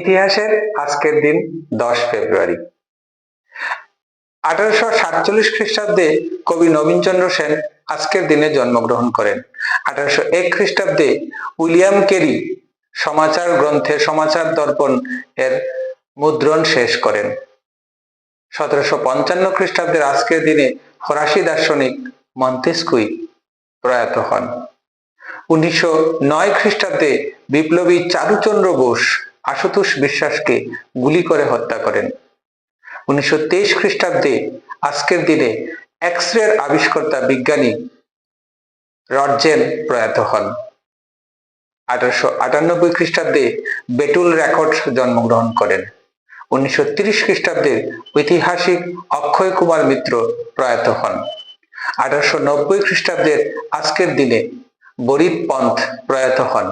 ইতিহাসের আজকের দিন দশ ফেব্রুয়ারি। আঠারোশো সাতচল্লিশ খ্রিস্টাব্দে কবি নবীনচন্দ্র সেন আজকের দিনে জন্মগ্রহণ করেন। আঠারোশো এক খ্রিস্টাব্দে উইলিয়াম কেরি সমাচার গ্রন্থে সমাচার দর্পণ এর মুদ্রণ শেষ করেন। সতেরোশো পঞ্চান্ন খ্রিস্টাব্দের আজকের দিনে ফরাসি দার্শনিক মন্তেস্কুই প্রয়াত হন। উনিশশো নয় খ্রিস্টাব্দে বিপ্লবী চারুচন্দ্র বোস আশুতোষ বিশ্বাসকে গুলি করে হত্যা করেন। উনিশশো তেইশ খ্রিস্টাব্দে আজকের দিনে এক্স রের আবিষ্কর্তা বিজ্ঞানী রডজেন প্রয়াত হন। আঠারোশো আটানব্বই খ্রিস্টাব্দে বেটুল রেকর্ডস জন্মগ্রহণ করেন। উনিশশো তিরিশ খ্রিস্টাব্দের ঐতিহাসিক অক্ষয় কুমার মিত্র প্রয়াত হন। আঠারোশো নব্বই খ্রিস্টাব্দের আজকের দিনে বরিদ পন্থ প্রয়াত হন।